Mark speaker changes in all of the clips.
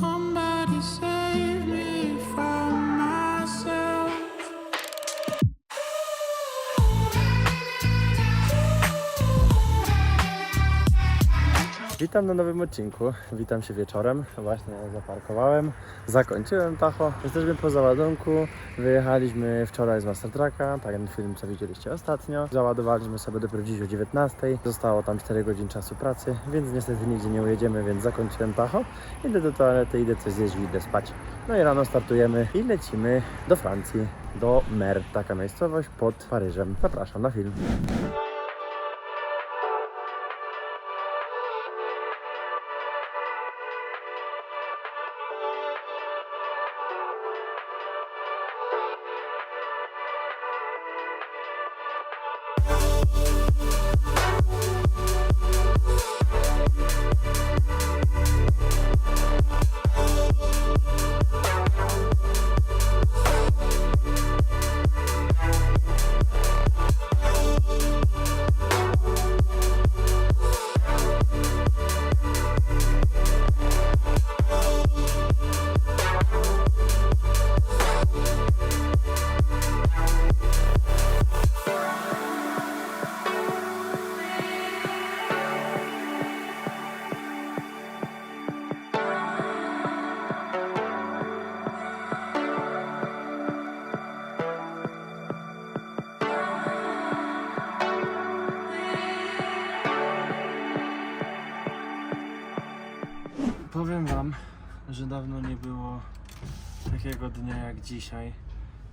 Speaker 1: home.
Speaker 2: Witam na nowym odcinku. Witam się wieczorem. Właśnie zaparkowałem, zakończyłem Tacho. Jesteśmy po załadunku. Wyjechaliśmy wczoraj z Master Trucka, ten film co widzieliście ostatnio. Załadowaliśmy sobie dopiero dziś o 19. Zostało tam 4 godzin czasu pracy, więc niestety nigdzie nie ujedziemy, więc zakończyłem Tacho. Idę do toalety, idę coś zjeść idę spać. No i rano startujemy i lecimy do Francji, do Mer, taka miejscowość pod Paryżem. Zapraszam na film. Dawno nie było takiego dnia jak dzisiaj,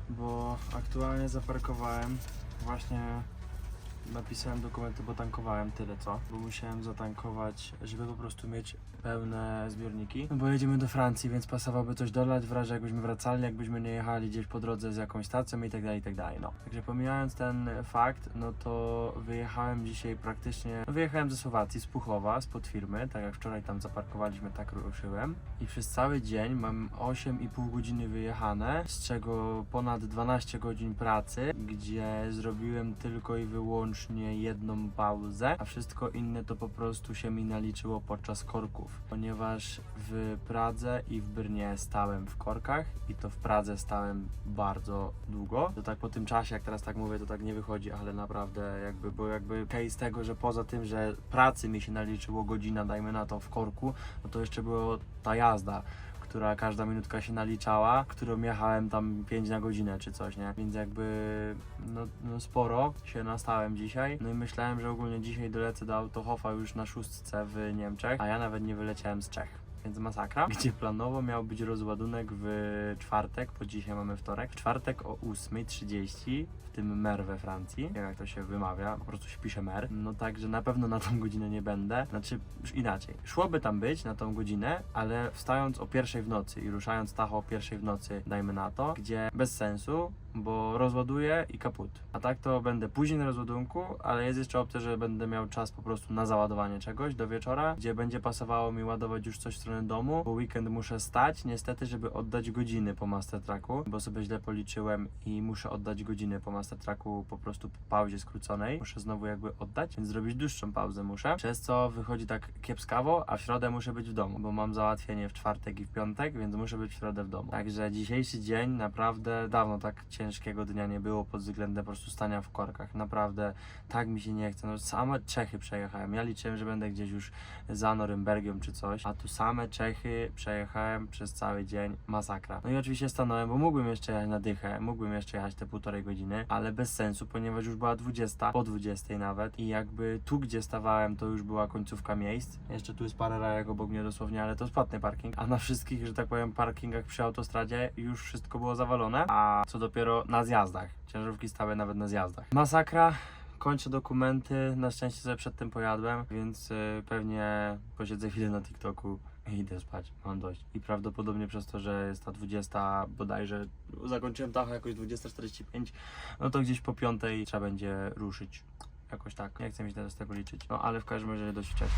Speaker 2: bo aktualnie zaparkowałem, właśnie napisałem dokumenty, bo tankowałem tyle co, bo musiałem zatankować, żeby po prostu mieć pełne zbiorniki, no bo jedziemy do Francji, więc pasowałoby coś dolać w razie jakbyśmy wracali, jakbyśmy nie jechali gdzieś po drodze z jakąś stacją i tak dalej, i tak dalej, no. Także pomijając ten fakt, no to wyjechałem dzisiaj praktycznie, no wyjechałem ze Słowacji, z Puchowa, spod firmy, tak jak wczoraj tam zaparkowaliśmy, tak ruszyłem. I przez cały dzień mam 8,5 godziny wyjechane, z czego ponad 12 godzin pracy, gdzie zrobiłem tylko i wyłącznie jedną pauzę, a wszystko inne to po prostu się mi naliczyło podczas korków, ponieważ w Pradze i w Brnie stałem w korkach i to w Pradze stałem bardzo długo. To tak po tym czasie, jak teraz tak mówię, to tak nie wychodzi, ale naprawdę jakby, bo jakby case tego, że poza tym, że pracy mi się naliczyło godzina, dajmy na to w korku, no to jeszcze było ta jazda która każda minutka się naliczała, którą jechałem tam 5 na godzinę czy coś, nie? Więc jakby no, no sporo się nastałem dzisiaj. No i myślałem, że ogólnie dzisiaj dolecę do Autohofa już na szóstce w Niemczech, a ja nawet nie wyleciałem z Czech. Więc masakra, gdzie planowo miał być rozładunek w czwartek, bo dzisiaj mamy wtorek. W czwartek o 8.30 w tym Mer we Francji. Nie wiem jak to się wymawia, po prostu się pisze Mer. No także na pewno na tą godzinę nie będę. Znaczy inaczej. Szłoby tam być na tą godzinę, ale wstając o pierwszej w nocy i ruszając tacho o pierwszej w nocy, dajmy na to, gdzie bez sensu, bo rozładuję i kaput. A tak to będę później na rozładunku, ale jest jeszcze opcja, że będę miał czas po prostu na załadowanie czegoś do wieczora, gdzie będzie pasowało mi ładować już coś w stronę domu, bo weekend muszę stać, niestety, żeby oddać godziny po Master Tracku, bo sobie źle policzyłem i muszę oddać godziny po Master Tracku po prostu po pauzie skróconej. Muszę znowu jakby oddać, więc zrobić dłuższą pauzę muszę, przez co wychodzi tak kiepskawo, a w środę muszę być w domu, bo mam załatwienie w czwartek i w piątek, więc muszę być w środę w domu. Także dzisiejszy dzień naprawdę dawno tak ciężkiego dnia nie było pod względem po prostu stania w korkach. Naprawdę tak mi się nie chce. No same Czechy przejechałem. Ja liczyłem, że będę gdzieś już za Norymbergią czy coś, a tu same Czechy przejechałem przez cały dzień. Masakra. No i oczywiście stanąłem, bo mógłbym jeszcze jechać na dychę, mógłbym jeszcze jechać te półtorej godziny, ale bez sensu, ponieważ już była 20, po 20 nawet i jakby tu, gdzie stawałem, to już była końcówka miejsc. Jeszcze tu jest parę rajek obok mnie dosłownie, ale to jest płatny parking, a na wszystkich, że tak powiem, parkingach przy autostradzie już wszystko było zawalone, a co dopiero na zjazdach. Ciężarówki stały nawet na zjazdach. Masakra. Kończę dokumenty, na szczęście sobie przedtem pojadłem, więc y, pewnie posiedzę chwilę na TikToku i idę spać, mam dość. I prawdopodobnie przez to, że jest ta 20 bodajże, zakończyłem tacho jakoś 20.45, no to gdzieś po piątej trzeba będzie ruszyć. Jakoś tak, nie chcę mi się teraz tego liczyć. No ale w każdym razie dość wcześnie.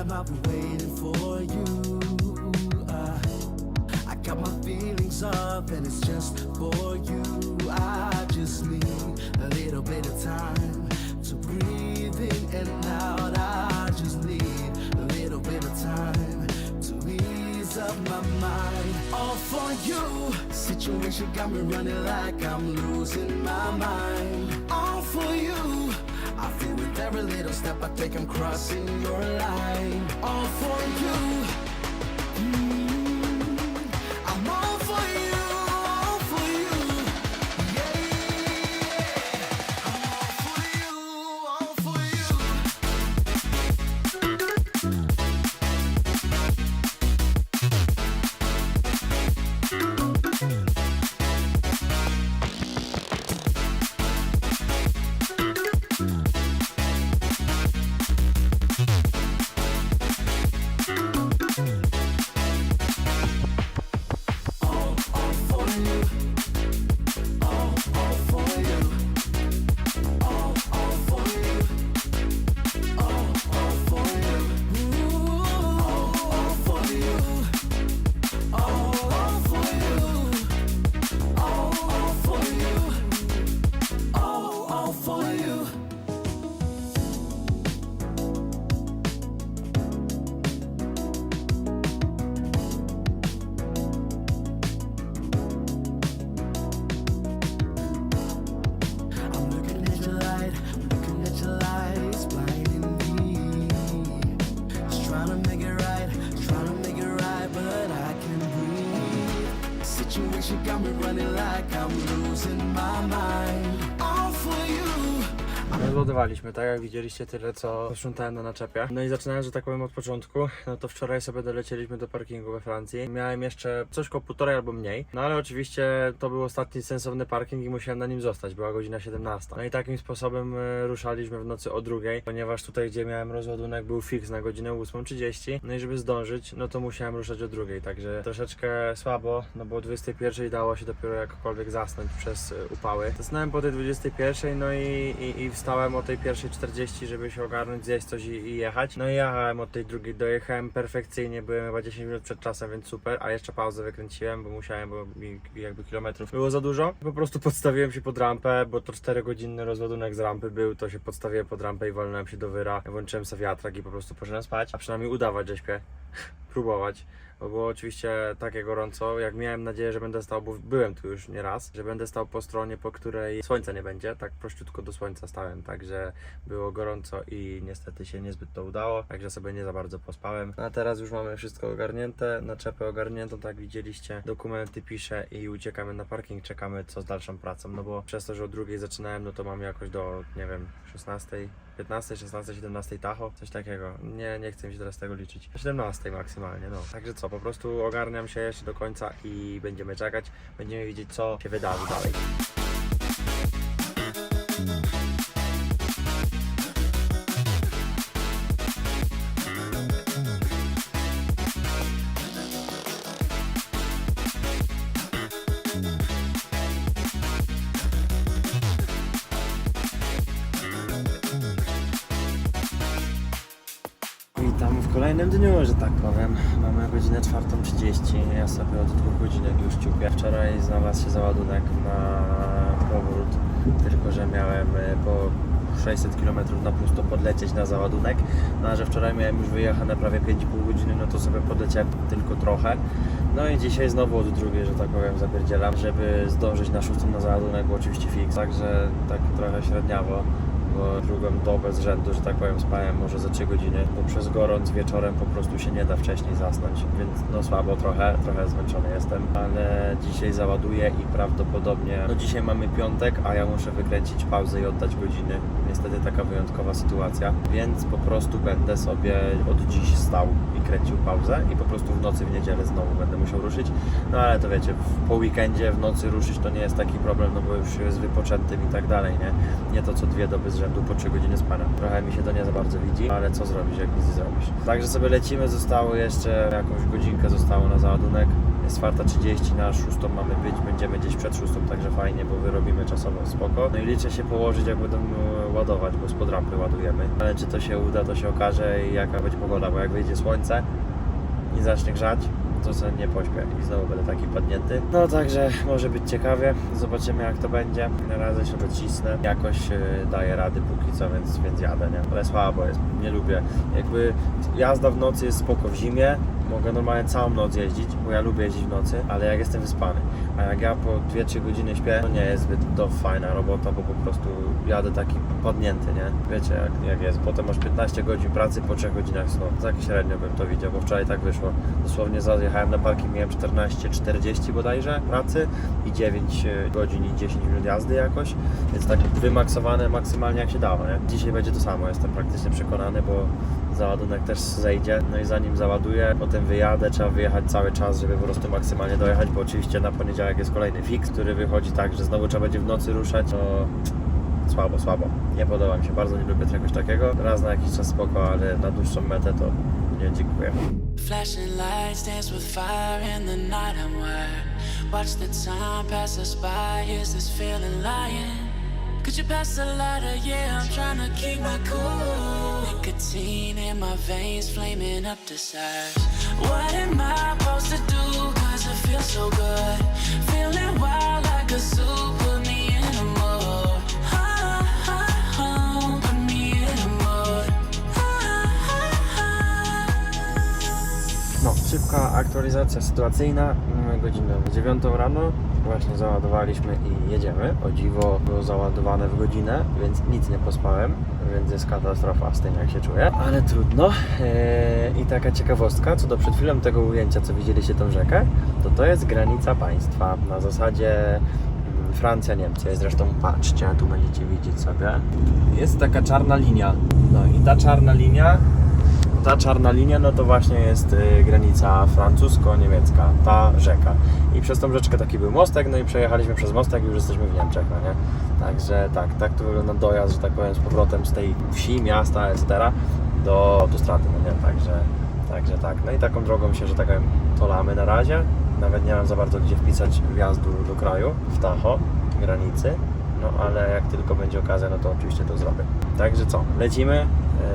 Speaker 3: Time I've been waiting for you. I, I got my feelings up and it's just for you. I just need a little bit of time to breathe in and out. I just need a little bit of time to ease up my mind. All for you. Situation got me running like I'm losing my mind. Every little step I take, I'm crossing your line. All for you. Breathe. Situation got me running like I'm losing my mind. All for you.
Speaker 2: Rozładowaliśmy, tak jak widzieliście tyle co posprzątałem na naczepie. No i zaczynając, że tak powiem od początku, no to wczoraj sobie dolecieliśmy do parkingu we Francji. Miałem jeszcze coś koło półtorej albo mniej. No ale oczywiście to był ostatni sensowny parking i musiałem na nim zostać. Była godzina 17. No i takim sposobem e, ruszaliśmy w nocy o drugiej, ponieważ tutaj gdzie miałem rozładunek był fix na godzinę 8.30. No i żeby zdążyć, no to musiałem ruszać o drugiej. Także troszeczkę słabo, no bo o 21 dało się dopiero jakkolwiek zasnąć przez e, upały. Zasnąłem po tej 21, no i, i, i wstałem o tej pierwszej 40, żeby się ogarnąć, zjeść coś i, i jechać. No i jechałem od tej drugiej, dojechałem perfekcyjnie, byłem chyba 10 minut przed czasem, więc super, a jeszcze pauzę wykręciłem, bo musiałem, bo mi jakby kilometrów było za dużo. Po prostu podstawiłem się pod rampę, bo to 4-godzinny rozładunek z rampy był, to się podstawiłem pod rampę i wolnąłem się do wyra. Włączyłem sobie wiatrak i po prostu poszedłem spać, a przynajmniej udawać, że śpię. Próbować bo było oczywiście takie gorąco, jak miałem nadzieję, że będę stał, bo byłem tu już nie raz, że będę stał po stronie, po której słońca nie będzie, tak prościutko do słońca stałem, także było gorąco i niestety się niezbyt to udało, także sobie nie za bardzo pospałem. A teraz już mamy wszystko ogarnięte, naczepę ogarniętą, tak widzieliście, dokumenty piszę i uciekamy na parking, czekamy co z dalszą pracą, no bo przez to, że o drugiej zaczynałem, no to mam jakoś do, nie wiem, 16, 15, 16, 17 tacho, coś takiego. Nie, nie chcę mi się teraz tego liczyć. 17 maksymalnie, no. Także co, po prostu ogarniam się jeszcze do końca i będziemy czekać. Będziemy wiedzieć, co się wydarzy dalej. 600 km na pusto podlecieć na załadunek. No a że wczoraj miałem już wyjechane prawie 5,5 godziny, no to sobie podleciałem tylko trochę. No i dzisiaj znowu od drugiej, że tak powiem, zapierdzielam, żeby zdążyć na szóstą na załadunek, bo oczywiście fix, także tak trochę średniawo drugą dobę z rzędu, że tak powiem, spałem może za 3 godziny, bo przez gorąc wieczorem po prostu się nie da wcześniej zasnąć, więc no słabo trochę, trochę zmęczony jestem, ale dzisiaj załaduję i prawdopodobnie, no dzisiaj mamy piątek, a ja muszę wykręcić pauzę i oddać godziny. Niestety taka wyjątkowa sytuacja, więc po prostu będę sobie od dziś stał kręcił pauzę i po prostu w nocy w niedzielę znowu będę musiał ruszyć. No ale to wiecie, po weekendzie w nocy ruszyć to nie jest taki problem, no bo już jest wypoczętym i tak dalej, nie? Nie to co dwie doby z rzędu po 3 godziny spania. Trochę mi się to nie za bardzo widzi, ale co zrobić, jak nic nie zrobisz. Także sobie lecimy, zostało jeszcze jakąś godzinkę zostało na załadunek. Jest 4.30, na 6 mamy być, będziemy gdzieś przed 6, także fajnie, bo wyrobimy czasowo spoko. No i liczę się położyć, jak będą e, ładować, bo spod rampy ładujemy. Ale czy to się uda, to się okaże i jaka będzie pogoda, bo jak wyjdzie słońce i zacznie grzać, to sobie nie pośpię i znowu będę taki padnięty. No także może być ciekawie, zobaczymy jak to będzie. Na razie się docisnę, jakoś e, daję rady póki co, więc, więc jadę, nie? Ale słabo jest, nie lubię. Jakby jazda w nocy jest spoko w zimie, mogę normalnie całą noc jeździć, bo ja lubię jeździć w nocy, ale jak jestem wyspany, a jak ja po 2-3 godziny śpię, to nie jest zbyt to fajna robota, bo po prostu jadę taki padnięty, nie? Wiecie jak, jak jest, potem masz 15 godzin pracy po 3 godzinach snu. Tak średnio bym to widział, bo wczoraj tak wyszło. Dosłownie zajechałem na parking, miałem 14-40 bodajże pracy i 9 godzin i 10 minut jazdy jakoś, więc tak wymaksowane maksymalnie jak się dało, nie? Dzisiaj będzie to samo, jestem praktycznie przekonany, bo załadunek też zejdzie, no i zanim załaduję, potem wyjadę, trzeba wyjechać cały czas, żeby po prostu maksymalnie dojechać, bo oczywiście na poniedziałek jest kolejny fix, który wychodzi tak, że znowu trzeba będzie w nocy ruszać, no słabo, słabo. Nie podoba mi się, bardzo nie lubię czegoś takiego. Raz na jakiś czas spoko, ale na dłuższą metę to nie dziękuję.
Speaker 1: Flashing lights dance with fire in the night I'm wired. Watch the time pass us by. Is this feeling lying? Could you pass the lighter? Yeah, I'm trying to keep my cool. Nicotine in my veins, flaming up desires. What am I supposed to do? Cause it feels so good. Feeling wild like a zoo.
Speaker 2: Szybka aktualizacja sytuacyjna. Mamy godzinę 9 rano. Właśnie załadowaliśmy i jedziemy. O dziwo było załadowane w godzinę, więc nic nie pospałem, więc jest katastrofa z tym jak się czuję. Ale trudno. Eee, I taka ciekawostka, co do przed chwilą tego ujęcia, co widzieliście tą rzekę, to to jest granica państwa. Na zasadzie mm, Francja, Niemcy. Zresztą patrzcie, tu będziecie widzieć sobie. Jest taka czarna linia. No i ta czarna linia ta czarna linia, no to właśnie jest y, granica francusko-niemiecka, ta rzeka. I przez tą rzeczkę taki był mostek, no i przejechaliśmy przez mostek i już jesteśmy w Niemczech, no nie? Także tak, tak to wygląda dojazd, że tak powiem, z powrotem z tej wsi, miasta, etc. do autostrady, no nie? Także, także tak. No i taką drogą się, że tak powiem, tolamy na razie. Nawet nie mam za bardzo gdzie wpisać wjazdu do kraju, w Tacho, granicy. No ale jak tylko będzie okazja, no to oczywiście to zrobię. Także co, lecimy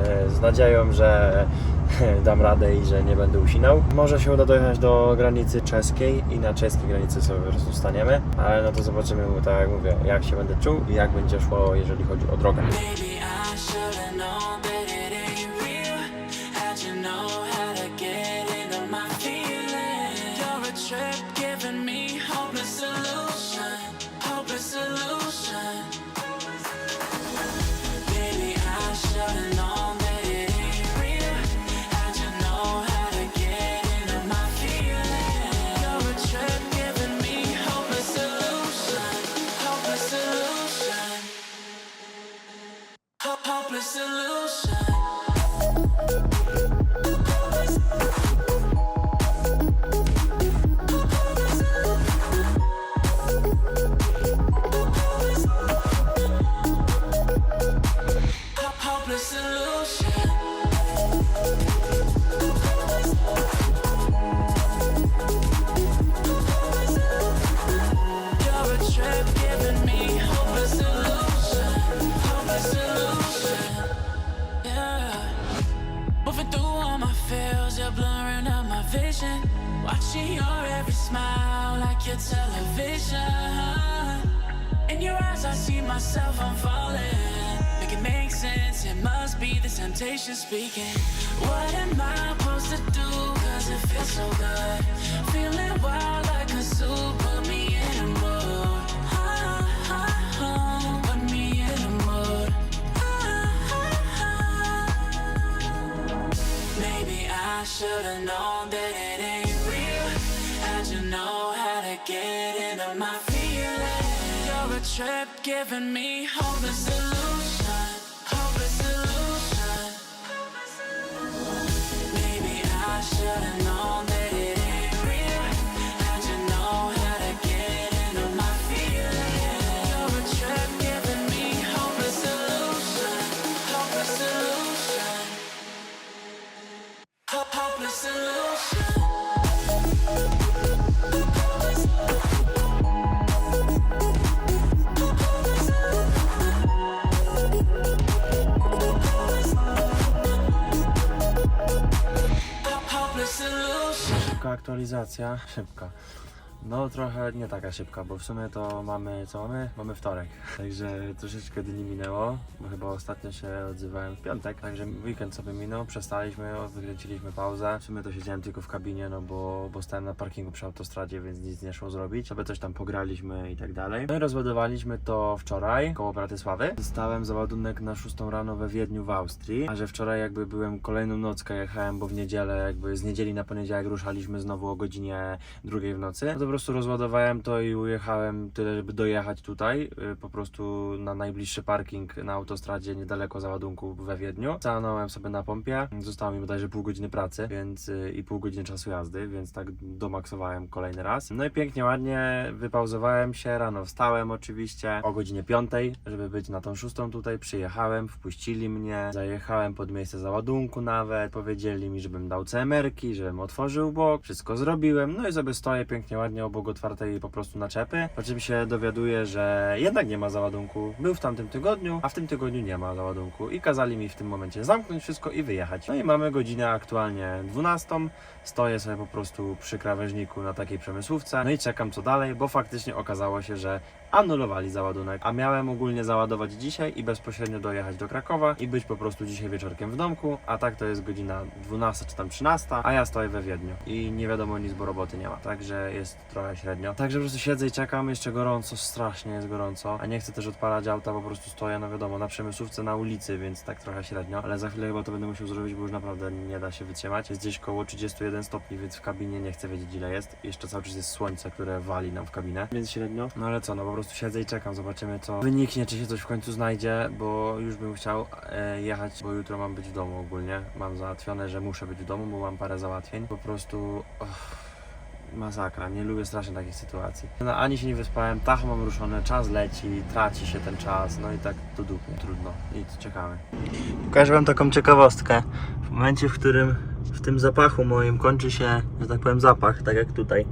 Speaker 2: e, z nadzieją, że dam radę i że nie będę usinał. Może się uda dojechać do granicy czeskiej i na czeskiej granicy sobie po prostu staniemy, ale no to zobaczymy, tak jak mówię, jak się będę czuł i jak będzie szło, jeżeli chodzi o drogę.
Speaker 1: Maybe I vision. Watching your every smile like your television. In your eyes, I see myself, I'm falling. Make it make sense, it must be the temptation speaking. What am I supposed to do? Cause it feels so good. Feeling wild like a put me I should've known that it ain't real. How'd you know how to get into my feelings? You're a trip giving me hopeless
Speaker 2: aktualizacja szybka. No trochę nie taka szybka, bo w sumie to mamy, co mamy? Mamy wtorek. Także troszeczkę dni minęło, bo chyba ostatnio się odzywałem w piątek. Także weekend sobie minął, przestaliśmy, wykręciliśmy pauzę. W sumie to siedziałem tylko w kabinie, no bo, bo stałem na parkingu przy autostradzie, więc nic nie szło zrobić. Sobie coś tam pograliśmy i tak dalej. No rozładowaliśmy to wczoraj koło Bratysławy. Dostałem załadunek na 6 rano we Wiedniu w Austrii, a że wczoraj jakby byłem kolejną nockę, jechałem, bo w niedzielę jakby z niedzieli na poniedziałek ruszaliśmy znowu o godzinie drugiej w nocy. No prostu rozładowałem to i ujechałem tyle, żeby dojechać tutaj, y, po prostu na najbliższy parking na autostradzie niedaleko załadunku we Wiedniu. Stanąłem sobie na pompie, zostało mi bodajże pół godziny pracy, więc y, i pół godziny czasu jazdy, więc tak domaksowałem kolejny raz. No i pięknie, ładnie wypauzowałem się, rano wstałem oczywiście. O godzinie 5, żeby być na tą szóstą tutaj, przyjechałem, wpuścili mnie, zajechałem pod miejsce załadunku nawet, powiedzieli mi, żebym dał CMR-ki, żebym otworzył bok, wszystko zrobiłem, no i sobie stoję pięknie, ładnie obok otwartej po prostu naczepy, po czym się dowiaduję, że jednak nie ma załadunku. Był w tamtym tygodniu, a w tym tygodniu nie ma załadunku. I kazali mi w tym momencie zamknąć wszystko i wyjechać. No i mamy godzinę aktualnie 12, stoję sobie po prostu przy krawężniku na takiej przemysłówce, no i czekam co dalej, bo faktycznie okazało się, że anulowali załadunek, a miałem ogólnie załadować dzisiaj i bezpośrednio dojechać do Krakowa i być po prostu dzisiaj wieczorkiem w domku, a tak to jest godzina 12 czy tam 13, a ja stoję we Wiedniu. I nie wiadomo nic, bo roboty nie ma, także jest trochę średnio. Także po prostu siedzę i czekam, jeszcze gorąco, strasznie jest gorąco, a nie chcę też odpalać auta, po prostu stoję, no wiadomo, na przemysłówce na ulicy, więc tak trochę średnio, ale za chwilę chyba to będę musiał zrobić, bo już naprawdę nie da się wytrzymać. Jest gdzieś koło 31 stopni, więc w kabinie nie chcę wiedzieć ile jest. Jeszcze cały czas jest słońce, które wali nam w kabinę, więc średnio. No ale co, no po prostu siedzę i czekam, zobaczymy co wyniknie, czy się coś w końcu znajdzie, bo już bym chciał e, jechać, bo jutro mam być w domu ogólnie. Mam załatwione, że muszę być w domu, bo mam parę załatwień. Po prostu... Och, Masakra, nie lubię strasznie takich sytuacji. No, ani się nie wyspałem, tacho mam ruszone, czas leci, traci się ten czas, no i tak to dupnie, trudno. Nic, czekamy.
Speaker 4: Pokażę Wam taką ciekawostkę. W momencie, w którym w tym zapachu moim kończy się, że tak powiem, zapach, tak jak tutaj.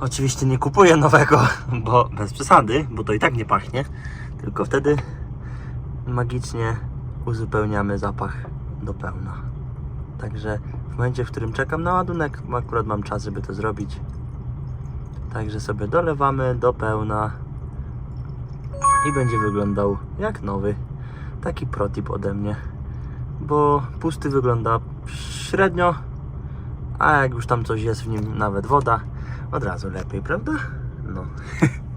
Speaker 4: Oczywiście nie kupuję nowego, bo bez przesady, bo to i tak nie pachnie. Tylko wtedy magicznie uzupełniamy zapach do pełna. Także w momencie, w którym czekam na ładunek, akurat mam czas, żeby to zrobić. Także sobie dolewamy do pełna i będzie wyglądał jak nowy. Taki protip ode mnie. Bo pusty wygląda średnio, a jak już tam coś jest w nim, nawet woda, od razu lepiej, prawda? No.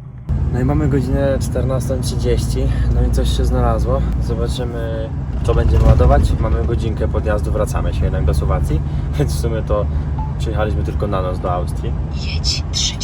Speaker 2: No i mamy godzinę 14.30, no i coś się znalazło. Zobaczymy, co będziemy ładować. Mamy godzinkę podjazdu, wracamy się jednak do Słowacji, więc w sumie to przyjechaliśmy tylko na noc do Austrii.
Speaker 5: Jedź 30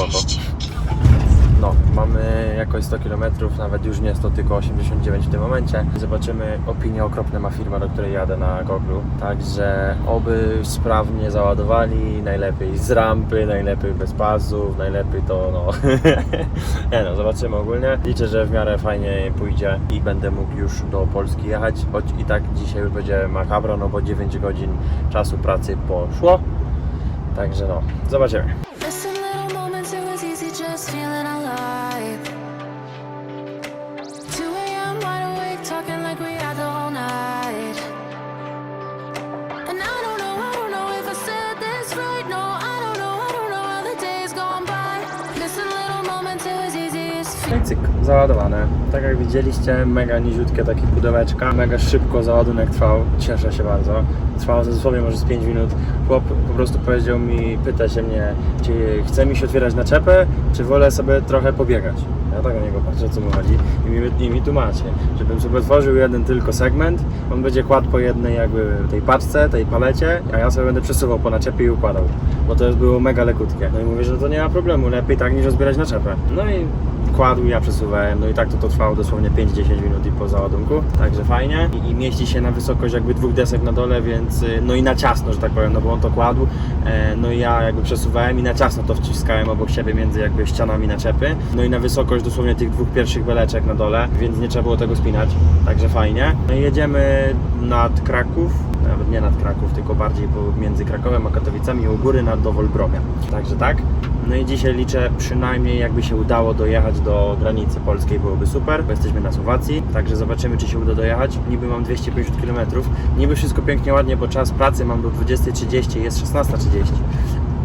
Speaker 2: No, mamy jakoś 100 km, nawet już nie 100, tylko 89 w tym momencie. Zobaczymy, opinię okropne ma firma, do której jadę na Google. Także oby sprawnie załadowali, najlepiej z rampy, najlepiej bez pasów, najlepiej to no... nie no, zobaczymy ogólnie. Liczę, że w miarę fajnie pójdzie i będę mógł już do Polski jechać, choć i tak dzisiaj już będzie makabro, no bo 9 godzin czasu pracy poszło. Także no, zobaczymy. Cyk, załadowane. Tak jak widzieliście, mega niziutkie takie pudełeczka, mega szybko załadunek trwał, cieszę się bardzo. Trwało to dosłownie może z 5 minut. Chłop po prostu powiedział mi, pyta się mnie, czy chce mi się otwierać naczepę, czy wolę sobie trochę pobiegać. Ja tak na niego patrzę, co mu chodzi i mi, i mi tłumaczy, żebym sobie otworzył jeden tylko segment, on będzie kładł po jednej jakby tej paczce, tej palecie, a ja sobie będę przesuwał po naczepie i układał, bo to jest było mega lekutkie. No i mówię, że to nie ma problemu, lepiej tak niż rozbierać naczepę. No i kładł, ja przesuwałem, no i tak to, to trwało dosłownie 5-10 minut i po załadunku, także fajnie. I, i mieści się na wysokość jakby dwóch desek na dole, więc y, no i na ciasno, że tak powiem, no bo on to kładł, e, no i ja jakby przesuwałem i na ciasno to wciskałem obok siebie między jakby ścianami naczepy, no i na wysokość dosłownie tych dwóch pierwszych beleczek na dole, więc nie trzeba było tego spinać, także fajnie. No i jedziemy nad Kraków, nawet nie nad Kraków, tylko bardziej między Krakowem a Katowicami u góry nad do Wolbromia. Także tak. No i dzisiaj liczę przynajmniej jakby się udało dojechać do granicy polskiej byłoby super, bo jesteśmy na Słowacji, także zobaczymy czy się uda dojechać. Niby mam 250 km, niby wszystko pięknie ładnie, bo czas pracy mam do 20.30, jest 16.30.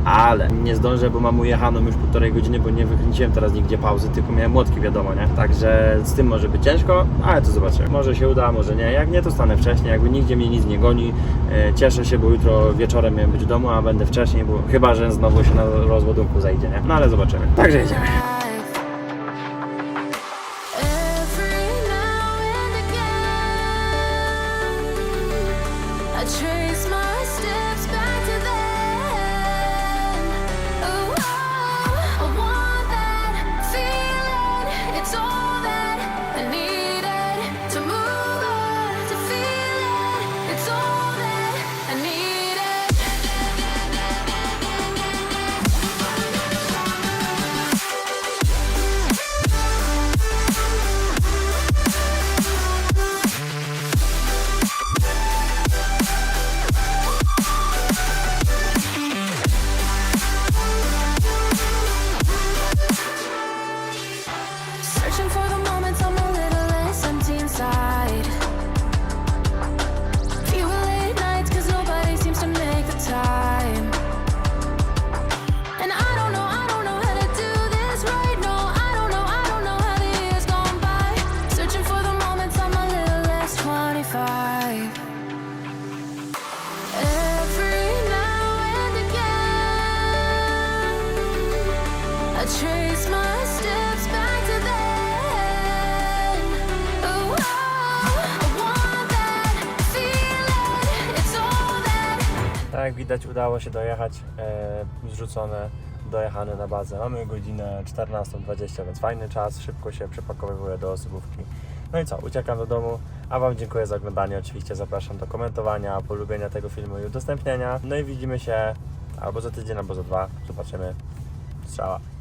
Speaker 6: ale nie zdążę, bo mam ujechaną już półtorej godziny, bo nie wykręciłem teraz nigdzie pauzy, tylko miałem młotki, wiadomo, nie? Także z tym może być ciężko, ale to zobaczymy. Może się uda, może nie. Jak nie, to stanę wcześniej, jakby nigdzie mnie nic nie goni. E, Cieszę się, bo jutro wieczorem miałem być w domu, a będę wcześniej, bo chyba, że znowu się na rozładunku zajdzie, nie? No ale zobaczymy. Także jedziemy. Widać udało się dojechać, e, zrzucone, dojechane na bazę. Mamy godzinę 14.20, więc fajny czas, szybko się przepakowywuję do osobówki. No i co, uciekam do domu, a Wam dziękuję za oglądanie. Oczywiście zapraszam do komentowania, polubienia tego filmu i udostępniania. No i widzimy się albo za tydzień, albo za dwa. Zobaczymy. Strzała.